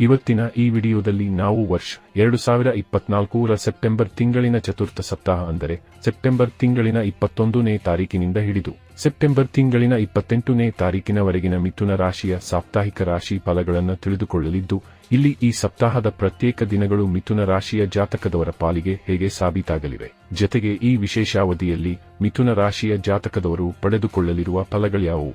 ಇವತ್ತಿನ ಈ ವಿಡಿಯೋದಲ್ಲಿ ನಾವು ವರ್ಷ ಎರಡು ಸಾವಿರ ಇಪ್ಪತ್ನಾಲ್ಕೂರ ಸೆಪ್ಟೆಂಬರ್ ತಿಂಗಳಿನ ಚತುರ್ಥ ಸಪ್ತಾಹ ಅಂದರೆ ಸೆಪ್ಟೆಂಬರ್ ತಿಂಗಳಿನ ಇಪ್ಪತ್ತೊಂದನೇ ತಾರೀಕಿನಿಂದ ಹಿಡಿದು ಸೆಪ್ಟೆಂಬರ್ ತಿಂಗಳಿನ ಇಪ್ಪತ್ತೆಂಟನೇ ತಾರೀಕಿನವರೆಗಿನ ಮಿಥುನ ರಾಶಿಯ ಸಾಪ್ತಾಹಿಕ ರಾಶಿ ಫಲಗಳನ್ನು ತಿಳಿದುಕೊಳ್ಳಲಿದ್ದು, ಇಲ್ಲಿ ಈ ಸಪ್ತಾಹದ ಪ್ರತ್ಯೇಕ ದಿನಗಳು ಮಿಥುನ ರಾಶಿಯ ಜಾತಕದವರ ಪಾಲಿಗೆ ಹೇಗೆ ಸಾಬೀತಾಗಲಿವೆ. ಜತೆಗೆ ಈ ವಿಶೇಷಾವಧಿಯಲ್ಲಿ ಮಿಥುನ ರಾಶಿಯ ಜಾತಕದವರು ಪಡೆದುಕೊಳ್ಳಲಿರುವ ಫಲಗಳ್ಯಾವುವು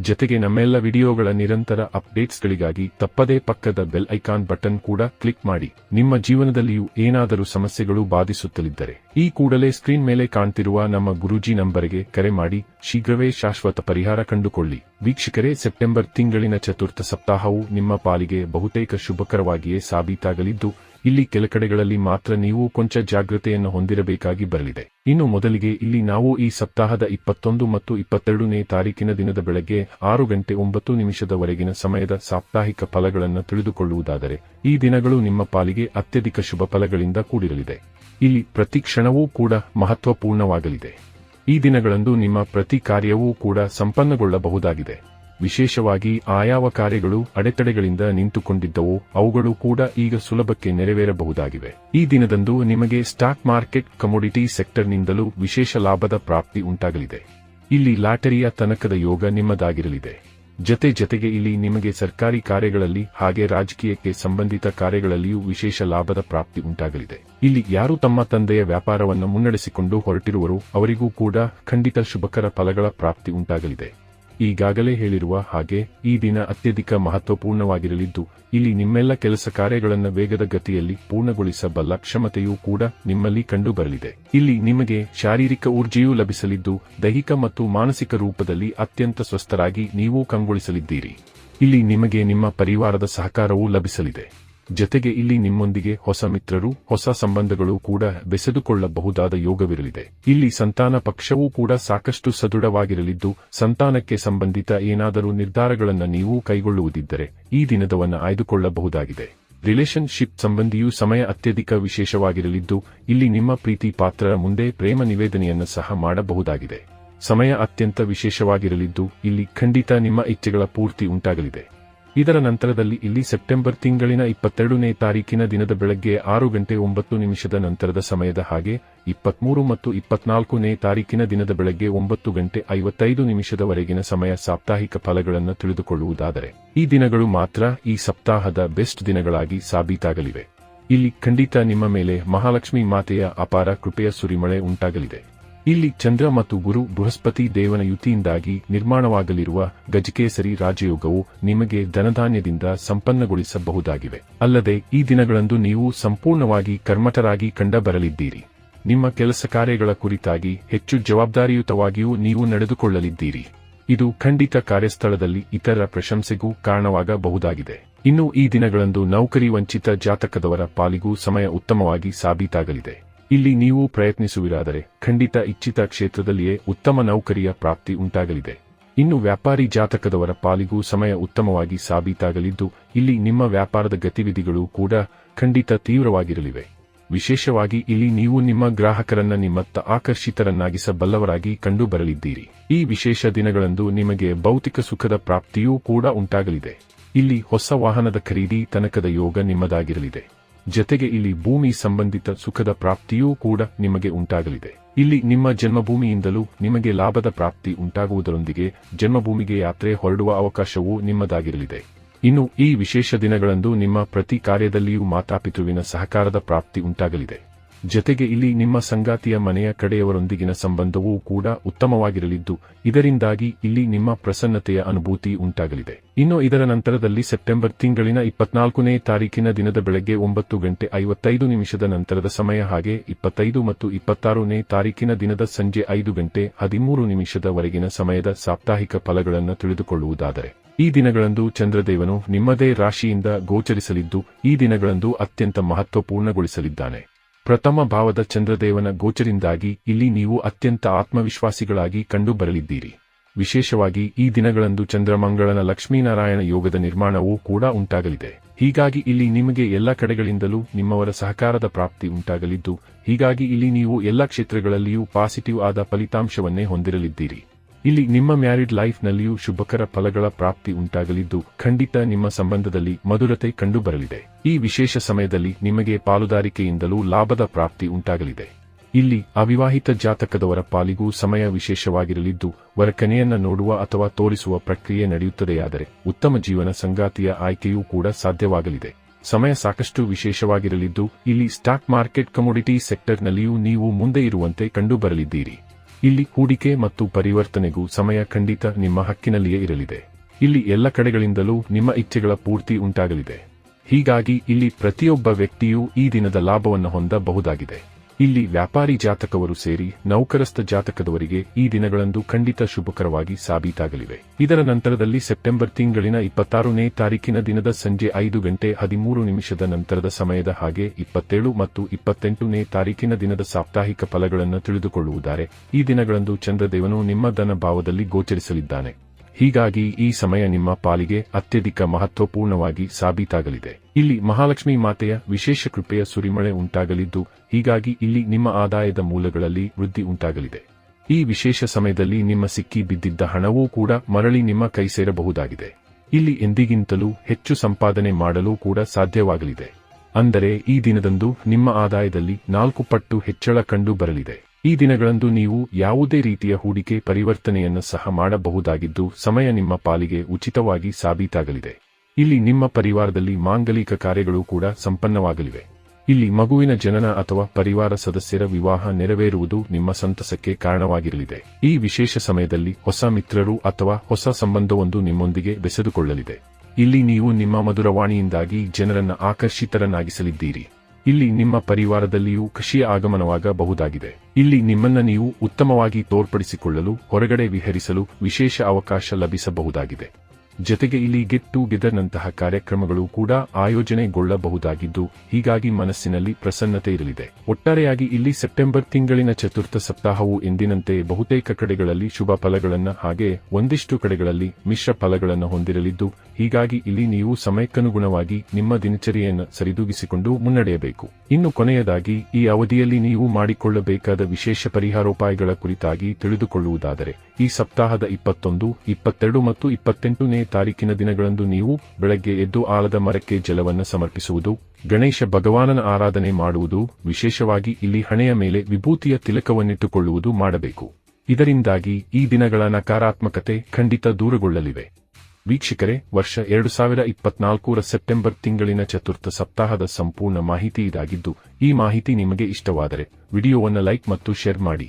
ಜತೆಗೆ ನಮ್ಮೆಲ್ಲ ವಿಡಿಯೋಗಳ ನಿರಂತರ ಅಪ್ಡೇಟ್ಸ್ಗಳಿಗಾಗಿ ತಪ್ಪದೇ ಪಕ್ಕದ ಬೆಲ್ ಐಕಾನ್ ಬಟನ್ ಕೂಡ ಕ್ಲಿಕ್ ಮಾಡಿ. ನಿಮ್ಮ ಜೀವನದಲ್ಲಿಯೂ ಏನಾದರೂ ಸಮಸ್ಯೆಗಳು ಬಾಧಿಸುತ್ತಲಿದ್ದರೆ ಈ ಕೂಡಲೇ ಸ್ಕ್ರೀನ್ ಮೇಲೆ ಕಾಣ್ತಿರುವ ನಮ್ಮ ಗುರೂಜಿ ನಂಬರ್ಗೆ ಕರೆ ಮಾಡಿ. ಶೀಘ್ರವೇ ಶಾಶ್ವತ ಪರಿಹಾರ ಕಂಡುಕೊಳ್ಳಿ. ವೀಕ್ಷಕರೇ, ಸೆಪ್ಟೆಂಬರ್ ತಿಂಗಳಿನ ಚತುರ್ಥ ಸಪ್ತಾಹವು ನಿಮ್ಮ ಪಾಲಿಗೆ ಬಹುತೇಕ ಶುಭಕರವಾಗಿಯೇ ಸಾಬೀತಾಗಲಿದ್ದು ಇಲ್ಲಿ ಕೆಲ ಕಡೆಗಳಲ್ಲಿ ಮಾತ್ರ ನೀವು ಕೊಂಚ ಜಾಗೃತೆಯನ್ನು ಹೊಂದಿರಬೇಕಾಗಿ ಬರಲಿದೆ. ಇನ್ನು ಮೊದಲಿಗೆ ಇಲ್ಲಿ ನಾವು ಈ ಸಪ್ತಾಹದ ಇಪ್ಪತ್ತೊಂದು ಮತ್ತು ಇಪ್ಪತ್ತೆರಡನೇ ತಾರೀಕಿನ ದಿನದ ಬೆಳಗ್ಗೆ ಆರು ಗಂಟೆ ಒಂಬತ್ತು ನಿಮಿಷದವರೆಗಿನ ಸಮಯದ ಸಾಪ್ತಾಹಿಕ ಫಲಗಳನ್ನು ತಿಳಿದುಕೊಳ್ಳುವುದಾದರೆ, ಈ ದಿನಗಳು ನಿಮ್ಮ ಪಾಲಿಗೆ ಅತ್ಯಧಿಕ ಶುಭ ಫಲಗಳಿಂದ ಕೂಡಿರಲಿದೆ. ಇಲ್ಲಿ ಪ್ರತಿ ಕ್ಷಣವೂ ಕೂಡ ಮಹತ್ವಪೂರ್ಣವಾಗಲಿದೆ. ಈ ದಿನಗಳಂದು ನಿಮ್ಮ ಪ್ರತಿ ಕಾರ್ಯವೂ ಕೂಡ ಸಂಪನ್ನಗೊಳ್ಳಬಹುದಾಗಿದೆ. ವಿಶೇಷವಾಗಿ ಆಯಾವ ಕಾರ್ಯಗಳು ಅಡೆತಡೆಗಳಿಂದ ನಿಂತುಕೊಂಡಿದ್ದವು, ಅವುಗಳು ಕೂಡ ಈಗ ಸುಲಭಕ್ಕೆ ನೆರವೇರಬಹುದಾಗಿವೆ. ಈ ದಿನದಂದು ನಿಮಗೆ ಸ್ಟಾಕ್ ಮಾರ್ಕೆಟ್ ಕಮೋಡಿಟಿ ಸೆಕ್ಟರ್ನಿಂದಲೂ ವಿಶೇಷ ಲಾಭದ ಪ್ರಾಪ್ತಿ ಉಂಟಾಗಲಿದೆ. ಇಲ್ಲಿ ಲಾಟರಿಯ ತನಕದ ಯೋಗ ನಿಮ್ಮದಾಗಿರಲಿದೆ. ಜತೆ ಜತೆಗೆ ಇಲ್ಲಿ ನಿಮಗೆ ಸರ್ಕಾರಿ ಕಾರ್ಯಗಳಲ್ಲಿ ಹಾಗೆ ರಾಜಕೀಯಕ್ಕೆ ಸಂಬಂಧಿತ ಕಾರ್ಯಗಳಲ್ಲಿಯೂ ವಿಶೇಷ ಲಾಭದ ಪ್ರಾಪ್ತಿ ಉಂಟಾಗಲಿದೆ. ಇಲ್ಲಿ ಯಾರು ತಮ್ಮ ತಂದೆಯ ವ್ಯಾಪಾರವನ್ನು ಮುನ್ನಡೆಸಿಕೊಂಡು ಹೊರಟಿರುವರು ಅವರಿಗೂ ಕೂಡ ಖಂಡಿತ ಶುಭಕರ ಫಲಗಳ ಪ್ರಾಪ್ತಿ ಉಂಟಾಗಲಿದೆ. ಈಗಾಗಲೇ ಹೇಳಿರುವ ಹಾಗೆ, ಈ ದಿನ ಅತ್ಯಧಿಕ ಮಹತ್ವಪೂರ್ಣವಾಗಿರಲಿದ್ದು, ಇಲ್ಲಿ ನಿಮ್ಮೆಲ್ಲ ಕೆಲಸ ಕಾರ್ಯಗಳನ್ನು ವೇಗದ ಗತಿಯಲ್ಲಿ ಪೂರ್ಣಗೊಳಿಸಬಲ್ಲ ಕ್ಷಮತೆಯೂ ಕೂಡ ನಿಮ್ಮಲ್ಲಿ ಕಂಡುಬರಲಿದೆ. ಇಲ್ಲಿ ನಿಮಗೆ ಶಾರೀರಿಕ ಊರ್ಜೆಯೂ ಲಭಿಸಲಿದ್ದು, ದೈಹಿಕ ಮತ್ತು ಮಾನಸಿಕ ರೂಪದಲ್ಲಿ ಅತ್ಯಂತ ಸ್ವಸ್ಥರಾಗಿ ನೀವು ಕಂಗೊಳಿಸಲಿದ್ದೀರಿ. ಇಲ್ಲಿ ನಿಮಗೆ ನಿಮ್ಮ ಪರಿವಾರದ ಸಹಕಾರವೂ ಲಭಿಸಲಿದೆ. ಜತೆಗೆ ಇಲ್ಲಿ ನಿಮ್ಮೊಂದಿಗೆ ಹೊಸ ಮಿತ್ರರು, ಹೊಸ ಸಂಬಂಧಗಳು ಕೂಡ ಬೆಸೆದುಕೊಳ್ಳಬಹುದಾದ ಯೋಗವಿರಲಿದೆ. ಇಲ್ಲಿ ಸಂತಾನ ಪಕ್ಷವೂ ಕೂಡ ಸಾಕಷ್ಟು ಸದೃಢವಾಗಿರಲಿದ್ದು, ಸಂತಾನಕ್ಕೆ ಸಂಬಂಧಿತ ಏನಾದರೂ ನಿರ್ಧಾರಗಳನ್ನು ನೀವು ಕೈಗೊಳ್ಳುವುದಿದ್ದರೆ ಈ ದಿನದವನ್ನು ಆಯ್ದುಕೊಳ್ಳಬಹುದಾಗಿದೆ. ರಿಲೇಶನ್ಶಿಪ್ ಸಂಬಂಧಿಯೂ ಸಮಯ ಅತ್ಯಧಿಕ ವಿಶೇಷವಾಗಿರಲಿದ್ದು, ಇಲ್ಲಿ ನಿಮ್ಮ ಪ್ರೀತಿ ಪಾತ್ರರ ಮುಂದೆ ಪ್ರೇಮ ನಿವೇದನೆಯನ್ನು ಸಹ ಮಾಡಬಹುದಾಗಿದೆ. ಸಮಯ ಅತ್ಯಂತ ವಿಶೇಷವಾಗಿರಲಿದ್ದು, ಇಲ್ಲಿ ಖಂಡಿತ ನಿಮ್ಮ ಇಚ್ಛೆಗಳ ಪೂರ್ತಿ ಉಂಟಾಗಲಿದೆ. ಇದರ ನಂತರದಲ್ಲಿ ಇಲ್ಲಿ ಸೆಪ್ಟೆಂಬರ್ ತಿಂಗಳಿನ ಇಪ್ಪತ್ತೆರಡನೇ ತಾರೀಕಿನ ದಿನದ ಬೆಳಗ್ಗೆ ಆರು ಗಂಟೆ ಒಂಬತ್ತು ನಿಮಿಷದ ನಂತರದ ಸಮಯದ ಹಾಗೆ, ಇಪ್ಪತ್ಮೂರು ಮತ್ತು ಇಪ್ಪತ್ನಾಲ್ಕನೇ ತಾರೀಕಿನ ದಿನದ ಬೆಳಗ್ಗೆ ಒಂಬತ್ತು ಗಂಟೆ ಐವತ್ತೈದು ನಿಮಿಷದವರೆಗಿನ ಸಮಯ ಸಾಪ್ತಾಹಿಕ ಫಲಗಳನ್ನು ತಿಳಿದುಕೊಳ್ಳುವುದಾದರೆ, ಈ ದಿನಗಳು ಮಾತ್ರ ಈ ಸಪ್ತಾಹದ ಬೆಸ್ಟ್ ದಿನಗಳಾಗಿ ಸಾಬೀತಾಗಲಿವೆ. ಇಲ್ಲಿ ಖಂಡಿತ ನಿಮ್ಮ ಮೇಲೆ ಮಹಾಲಕ್ಷ್ಮಿ ಮಾತೆಯ ಅಪಾರ ಕೃಪೆಯ ಸುರಿಮಳೆ ಉಂಟಾಗಲಿದೆ. ಇಲ್ಲಿ ಚಂದ್ರ ಮತ್ತು ಗುರು ಬೃಹಸ್ಪತಿ ದೇವನ ಯುತಿಯಿಂದಾಗಿ ನಿರ್ಮಾಣವಾಗಲಿರುವ ಗಜಕೇಸರಿ ರಾಜಯೋಗವು ನಿಮಗೆ ಧನಧಾನ್ಯದಿಂದ ಸಂಪನ್ನಗೊಳಿಸಬಹುದಾಗಿವೆ. ಅಲ್ಲದೆ ಈ ದಿನಗಳಂದು ನೀವು ಸಂಪೂರ್ಣವಾಗಿ ಕರ್ಮಠರಾಗಿ ಕಂಡಬರಲಿದ್ದೀರಿ. ನಿಮ್ಮ ಕೆಲಸ ಕಾರ್ಯಗಳ ಕುರಿತಾಗಿ ಹೆಚ್ಚು ಜವಾಬ್ದಾರಿಯುತವಾಗಿಯೂ ನೀವು ನಡೆದುಕೊಳ್ಳಲಿದ್ದೀರಿ. ಇದು ಖಂಡಿತ ಕಾರ್ಯಸ್ಥಳದಲ್ಲಿ ಇತರ ಪ್ರಶಂಸೆಗೂ ಕಾರಣವಾಗಬಹುದಾಗಿದೆ. ಇನ್ನು ಈ ದಿನಗಳಂದು ನೌಕರಿ ವಂಚಿತ ಜಾತಕದವರ ಪಾಲಿಗೂ ಸಮಯ ಉತ್ತಮವಾಗಿ ಸಾಬೀತಾಗಲಿದೆ. ಇಲ್ಲಿ ನೀವು ಪ್ರಯತ್ನಿಸುವಿರಾದರೆ ಖಂಡಿತ ಇಚ್ಛಿತ ಕ್ಷೇತ್ರದಲ್ಲಿಯೇ ಉತ್ತಮ ನೌಕರಿಯ ಪ್ರಾಪ್ತಿ ಉಂಟಾಗಲಿದೆ. ಇನ್ನು ವ್ಯಾಪಾರಿ ಜಾತಕದವರ ಪಾಲಿಗೂ ಸಮಯ ಉತ್ತಮವಾಗಿ ಸಾಬೀತಾಗಲಿದ್ದು, ಇಲ್ಲಿ ನಿಮ್ಮ ವ್ಯಾಪಾರದ ಗತಿವಿಧಿಗಳು ಕೂಡ ಖಂಡಿತ ತೀವ್ರವಾಗಿರಲಿವೆ. ವಿಶೇಷವಾಗಿ ಇಲ್ಲಿ ನೀವು ನಿಮ್ಮ ಗ್ರಾಹಕರನ್ನ ನಿಮ್ಮತ್ತ ಆಕರ್ಷಿತರನ್ನಾಗಿಸಬಲ್ಲವರಾಗಿ ಕಂಡುಬರಲಿದ್ದೀರಿ. ಈ ವಿಶೇಷ ದಿನಗಳಂದು ನಿಮಗೆ ಭೌತಿಕ ಸುಖದ ಪ್ರಾಪ್ತಿಯೂ ಕೂಡ ಉಂಟಾಗಲಿದೆ. ಇಲ್ಲಿ ಹೊಸ ವಾಹನದ ಖರೀದಿ ತನಕದ ಯೋಗ ನಿಮ್ಮದಾಗಿರಲಿದೆ. ಜತೆಗೆ ಇಲ್ಲಿ ಭೂಮಿ ಸಂಬಂಧಿತ ಸುಖದ ಪ್ರಾಪ್ತಿಯೂ ಕೂಡ ನಿಮಗೆ ಉಂಟಾಗಲಿದೆ. ಇಲ್ಲಿ ನಿಮ್ಮ ಜನ್ಮಭೂಮಿಯಿಂದಲೂ ನಿಮಗೆ ಲಾಭದ ಪ್ರಾಪ್ತಿ ಉಂಟಾಗುವುದರೊಂದಿಗೆ ಜನ್ಮಭೂಮಿಗೆ ಯಾತ್ರೆ ಹೊರಡುವ ಅವಕಾಶವೂ ನಿಮ್ಮದಾಗಿರಲಿದೆ. ಇನ್ನು ಈ ವಿಶೇಷ ದಿನಗಳಂದು ನಿಮ್ಮ ಪ್ರತಿ ಕಾರ್ಯದಲ್ಲಿಯೂ ಮಾತಾಪಿತುವಿನ ಸಹಕಾರದ ಪ್ರಾಪ್ತಿ ಉಂಟಾಗಲಿದೆ. ಜತೆಗೆ ಇಲ್ಲಿ ನಿಮ್ಮ ಸಂಗಾತಿಯ ಮನೆಯ ಕಡೆಯವರೊಂದಿಗಿನ ಸಂಬಂಧವೂ ಕೂಡ ಉತ್ತಮವಾಗಿರಲಿದ್ದು, ಇದರಿಂದಾಗಿ ಇಲ್ಲಿ ನಿಮ್ಮ ಪ್ರಸನ್ನತೆಯ ಅನುಭೂತಿ ಉಂಟಾಗಲಿದೆ. ಇನ್ನು ಇದರ ನಂತರದಲ್ಲಿ ಸೆಪ್ಟೆಂಬರ್ ತಿಂಗಳಿನ ಇಪ್ಪತ್ನಾಲ್ಕನೇ ತಾರೀಕಿನ ದಿನದ ಬೆಳಗ್ಗೆ ಒಂಬತ್ತು ಗಂಟೆ ಐವತ್ತೈದು ನಿಮಿಷದ ನಂತರದ ಸಮಯ ಹಾಗೆ ಇಪ್ಪತ್ತೈದು ಮತ್ತು ಇಪ್ಪತ್ತಾರನೇ ತಾರೀಕಿನ ದಿನದ ಸಂಜೆ ಐದು ಗಂಟೆ ಹದಿಮೂರು ನಿಮಿಷದವರೆಗಿನ ಸಮಯದ ಸಾಪ್ತಾಹಿಕ ಫಲಗಳನ್ನು ತಿಳಿದುಕೊಳ್ಳುವುದಾದರೆ. ಈ ದಿನಗಳಂದು ಚಂದ್ರದೇವನು ನಿಮ್ಮದೇ ರಾಶಿಯಿಂದ ಗೋಚರಿಸಲಿದ್ದು, ಈ ದಿನಗಳಂದು ಅತ್ಯಂತ ಮಹತ್ವಪೂರ್ಣಗೊಳಿಸಲಿದ್ದಾನೆ. ಪ್ರಥಮ ಭಾವದ ಚಂದ್ರದೇವನ ಗೋಚರಿಂದಾಗಿ ಇಲ್ಲಿ ನೀವು ಅತ್ಯಂತ ಆತ್ಮವಿಶ್ವಾಸಿಗಳಾಗಿ ಕಂಡುಬರಲಿದ್ದೀರಿ. ವಿಶೇಷವಾಗಿ ಈ ದಿನಗಳಂದು ಚಂದ್ರಮಂಗಳನ ಲಕ್ಷ್ಮೀನಾರಾಯಣ ಯೋಗದ ನಿರ್ಮಾಣವೂ ಕೂಡ ಉಂಟಾಗಲಿದೆ. ಹೀಗಾಗಿ ಇಲ್ಲಿ ನಿಮಗೆ ಎಲ್ಲ ಕಡೆಗಳಿಂದಲೂ ನಿಮ್ಮವರ ಸಹಕಾರದ ಪ್ರಾಪ್ತಿ ಉಂಟಾಗಲಿದ್ದು, ಹೀಗಾಗಿ ಇಲ್ಲಿ ನೀವು ಎಲ್ಲ ಕ್ಷೇತ್ರಗಳಲ್ಲಿಯೂ ಪಾಸಿಟಿವ್ ಆದ ಫಲಿತಾಂಶವನ್ನೇ ಹೊಂದಿರಲಿದ್ದೀರಿ. ಇಲ್ಲಿ ನಿಮ್ಮ ಮ್ಯಾರಿಡ್ ಲೈಫ್ನಲ್ಲಿಯೂ ಶುಭಕರ ಫಲಗಳ ಪ್ರಾಪ್ತಿ ಉಂಟಾಗಲಿದ್ದು, ಖಂಡಿತ ನಿಮ್ಮ ಸಂಬಂಧದಲ್ಲಿ ಮಧುರತೆ ಕಂಡುಬರಲಿದೆ. ಈ ವಿಶೇಷ ಸಮಯದಲ್ಲಿ ನಿಮಗೆ ಪಾಲುದಾರಿಕೆಯಿಂದಲೂ ಲಾಭದ ಪ್ರಾಪ್ತಿ ಉಂಟಾಗಲಿದೆ. ಇಲ್ಲಿ ಅವಿವಾಹಿತ ಜಾತಕದವರ ಪಾಲಿಗೂ ಸಮಯ ವಿಶೇಷವಾಗಿರಲಿದ್ದು, ವರಕನೆಯನ್ನ ನೋಡುವ ಅಥವಾ ತೋರಿಸುವ ಪ್ರಕ್ರಿಯೆ ನಡೆಯುತ್ತದೆಯಾದರೆ ಉತ್ತಮ ಜೀವನ ಸಂಗಾತಿಯ ಆಯ್ಕೆಯೂ ಕೂಡ ಸಾಧ್ಯವಾಗಲಿದೆ. ಸಮಯ ಸಾಕಷ್ಟು ವಿಶೇಷವಾಗಿರಲಿದ್ದು, ಇಲ್ಲಿ ಸ್ಟಾಕ್ ಮಾರ್ಕೆಟ್ ಕಮೋಡಿಟಿ ಸೆಕ್ಟರ್ನಲ್ಲಿಯೂ ನೀವು ಮುಂದೆ ಇರುವಂತೆ ಕಂಡುಬರಲಿದ್ದೀರಿ. ಇಲ್ಲಿ ಹೂಡಿಕೆ ಮತ್ತು ಪರಿವರ್ತನೆಗೂ ಸಮಯ ಖಂಡಿತ ನಿಮ್ಮ ಹಕ್ಕಿನಲ್ಲಿಯೇ ಇರಲಿದೆ. ಇಲ್ಲಿ ಎಲ್ಲ ಕಡೆಗಳಿಂದಲೂ ನಿಮ್ಮ ಇಚ್ಛೆಗಳ ಪೂರ್ತಿ ಉಂಟಾಗಲಿದೆ. ಹೀಗಾಗಿ ಇಲ್ಲಿ ಪ್ರತಿಯೊಬ್ಬ ವ್ಯಕ್ತಿಯೂ ಈ ದಿನದ ಲಾಭವನ್ನು ಹೊಂದಬಹುದಾಗಿದೆ. ಇಲ್ಲಿ ವ್ಯಾಪಾರಿ ಜಾತಕವರು ಸೇರಿ ನೌಕರಸ್ಥ ಜಾತಕದವರಿಗೆ ಈ ದಿನಗಳಂದು ಖಂಡಿತ ಶುಭಕರವಾಗಿ ಸಾಬೀತಾಗಲಿವೆ. ಇದರ ನಂತರದಲ್ಲಿ ಸೆಪ್ಟೆಂಬರ್ ತಿಂಗಳಿನ ಇಪ್ಪತ್ತಾರನೇ ತಾರೀಕಿನ ದಿನದ ಸಂಜೆ ಐದು ಗಂಟೆ ಹದಿಮೂರು ನಿಮಿಷದ ನಂತರದ ಸಮಯದ ಹಾಗೆ ಇಪ್ಪತ್ತೇಳು ಮತ್ತು ಇಪ್ಪತ್ತೆಂಟನೇ ತಾರೀಕಿನ ದಿನದ ಸಾಪ್ತಾಹಿಕ ಫಲಗಳನ್ನು ತಿಳಿದುಕೊಳ್ಳುವುದಾರೆ. ಈ ದಿನಗಳಂದು ಚಂದ್ರದೇವನು ನಿಮ್ಮ ಧನ ಭಾವದಲ್ಲಿ ಗೋಚರಿಸಲಿದ್ದಾನೆ. ಹೀಗಾಗಿ ಈ ಸಮಯ ನಿಮ್ಮ ಪಾಲಿಗೆ ಅತ್ಯಧಿಕ ಮಹತ್ವಪೂರ್ಣವಾಗಿ ಸಾಬೀತಾಗಲಿದೆ. ಇಲ್ಲಿ ಮಹಾಲಕ್ಷ್ಮಿ ಮಾತೆಯ ವಿಶೇಷ ಕೃಪೆಯ ಸುರಿಮಳೆ ಉಂಟಾಗಲಿದ್ದು, ಹೀಗಾಗಿ ಇಲ್ಲಿ ನಿಮ್ಮ ಆದಾಯದ ಮೂಲಗಳಲ್ಲಿ ವೃದ್ಧಿ ಉಂಟಾಗಲಿದೆ. ಈ ವಿಶೇಷ ಸಮಯದಲ್ಲಿ ನಿಮ್ಮ ಸಿಕ್ಕಿ ಬಿದ್ದಿದ್ದ ಹಣವೂ ಕೂಡ ಮರಳಿ ನಿಮ್ಮ ಕೈ ಸೇರಬಹುದಾಗಿದೆ. ಇಲ್ಲಿ ಎಂದಿಗಿಂತಲೂ ಹೆಚ್ಚು ಸಂಪಾದನೆ ಮಾಡಲು ಕೂಡ ಸಾಧ್ಯವಾಗಲಿದೆ. ಅಂದರೆ ಈ ದಿನದಂದು ನಿಮ್ಮ ಆದಾಯದಲ್ಲಿ ನಾಲ್ಕು ಪಟ್ಟು ಹೆಚ್ಚಳ ಕಂಡು ಬರಲಿದೆ. ಈ ದಿನಗಳಂದು ನೀವು ಯಾವುದೇ ರೀತಿಯ ಹೂಡಿಕೆ ಪರಿವರ್ತನೆಯನ್ನು ಸಹ ಮಾಡಬಹುದಾಗಿದ್ದು, ಸಮಯ ನಿಮ್ಮ ಪಾಲಿಗೆ ಉಚಿತವಾಗಿ ಸಾಬೀತಾಗಲಿದೆ. ಇಲ್ಲಿ ನಿಮ್ಮ ಪರಿವಾರದಲ್ಲಿ ಮಾಂಗಲಿಕ ಕಾರ್ಯಗಳು ಕೂಡ ಸಂಪನ್ನವಾಗಲಿವೆ. ಇಲ್ಲಿ ಮಗುವಿನ ಜನನ ಅಥವಾ ಪರಿವಾರ ಸದಸ್ಯರ ವಿವಾಹ ನೆರವೇರುವುದು ನಿಮ್ಮ ಸಂತಸಕ್ಕೆ ಕಾರಣವಾಗಿರಲಿದೆ. ಈ ವಿಶೇಷ ಸಮಯದಲ್ಲಿ ಹೊಸ ಮಿತ್ರರು ಅಥವಾ ಹೊಸ ಸಂಬಂಧವೊಂದು ನಿಮ್ಮೊಂದಿಗೆ ಬೆಸೆದುಕೊಳ್ಳಲಿದೆ. ಇಲ್ಲಿ ನೀವು ನಿಮ್ಮ ಮಧುರವಾಣಿಯಿಂದಾಗಿ ಜನರನ್ನು ಆಕರ್ಷಿತರನ್ನಾಗಿಸಲಿದ್ದೀರಿ. ಇಲ್ಲಿ ನಿಮ್ಮ ಪರಿವಾರದಲ್ಲಿಯೂ ಖುಷಿಯ ಆಗಮನವಾಗಬಹುದಾಗಿದೆ. ಇಲ್ಲಿ ನಿಮ್ಮನ್ನ ನೀವು ಉತ್ತಮವಾಗಿ ತೋರ್ಪಡಿಸಿಕೊಳ್ಳಲು, ಹೊರಗಡೆ ವಿಹರಿಸಲು ವಿಶೇಷ ಅವಕಾಶ ಲಭಿಸಬಹುದಾಗಿದೆ. ಜತೆಗೆ ಇಲ್ಲಿ ಗೆಟ್ ಟುಗೆದರ್ನಂತಹ ಕಾರ್ಯಕ್ರಮಗಳು ಕೂಡ ಆಯೋಜನೆಗೊಳ್ಳಬಹುದಾಗಿದ್ದು, ಹೀಗಾಗಿ ಮನಸ್ಸಿನಲ್ಲಿ ಪ್ರಸನ್ನತೆ ಇರಲಿದೆ. ಒಟ್ಟಾರೆಯಾಗಿ ಇಲ್ಲಿ ಸೆಪ್ಟೆಂಬರ್ ತಿಂಗಳಿನ ಚತುರ್ಥ ಸಪ್ತಾಹವು ಎಂದಿನಂತೆ ಬಹುತೇಕ ಕಡೆಗಳಲ್ಲಿ ಶುಭ ಫಲಗಳನ್ನು ಹಾಗೆ ಒಂದಿಷ್ಟು ಕಡೆಗಳಲ್ಲಿ ಮಿಶ್ರ ಫಲಗಳನ್ನು ಹೊಂದಿರಲಿದ್ದು, ಹೀಗಾಗಿ ಇಲ್ಲಿ ನೀವು ಸಮಯಕ್ಕನುಗುಣವಾಗಿ ನಿಮ್ಮ ದಿನಚರಿಯನ್ನು ಸರಿದೂಗಿಸಿಕೊಂಡು ಮುನ್ನಡೆಯಬೇಕು. ಇನ್ನು ಕೊನೆಯದಾಗಿ, ಈ ಅವಧಿಯಲ್ಲಿ ನೀವು ಮಾಡಿಕೊಳ್ಳಬೇಕಾದ ವಿಶೇಷ ಪರಿಹಾರೋಪಾಯಗಳ ಕುರಿತಾಗಿ ತಿಳಿದುಕೊಳ್ಳುವುದಾದರೆ, ಈ ಸಪ್ತಾಹದ ಇಪ್ಪತ್ತೊಂದು, ಇಪ್ಪತ್ತೆರಡು ಮತ್ತು ಇಪ್ಪತ್ತೆಂಟನೇ ತಾರೀಕಿನ ದಿನಗಳಂದು ನೀವು ಬೆಳಗ್ಗೆ ಎದ್ದು ಆಲದ ಮರಕ್ಕೆ ಜಲವನ್ನು ಸಮರ್ಪಿಸುವುದು, ಗಣೇಶ ಭಗವಾನನ ಆರಾಧನೆ ಮಾಡುವುದು, ವಿಶೇಷವಾಗಿ ಇಲ್ಲಿ ಹಣೆಯ ಮೇಲೆ ವಿಭೂತಿಯ ತಿಲಕವನ್ನಿಟ್ಟುಕೊಳ್ಳುವುದು ಮಾಡಬೇಕು. ಇದರಿಂದಾಗಿ ಈ ದಿನಗಳ ನಕಾರಾತ್ಮಕತೆ ಖಂಡಿತ ದೂರಗೊಳ್ಳಲಿವೆ. ವೀಕ್ಷಕರೇ, ವರ್ಷ ಎರಡು ಸಾವಿರ ಇಪ್ಪತ್ನಾಲ್ಕರ ಸೆಪ್ಟೆಂಬರ್ ತಿಂಗಳಿನ ಚತುರ್ಥ ಸಪ್ತಾಹದ ಸಂಪೂರ್ಣ ಮಾಹಿತಿ ಇದಾಗಿದ್ದು, ಈ ಮಾಹಿತಿ ನಿಮಗೆ ಇಷ್ಟವಾದರೆ ವಿಡಿಯೋವನ್ನು ಲೈಕ್ ಮತ್ತು ಶೇರ್ ಮಾಡಿ.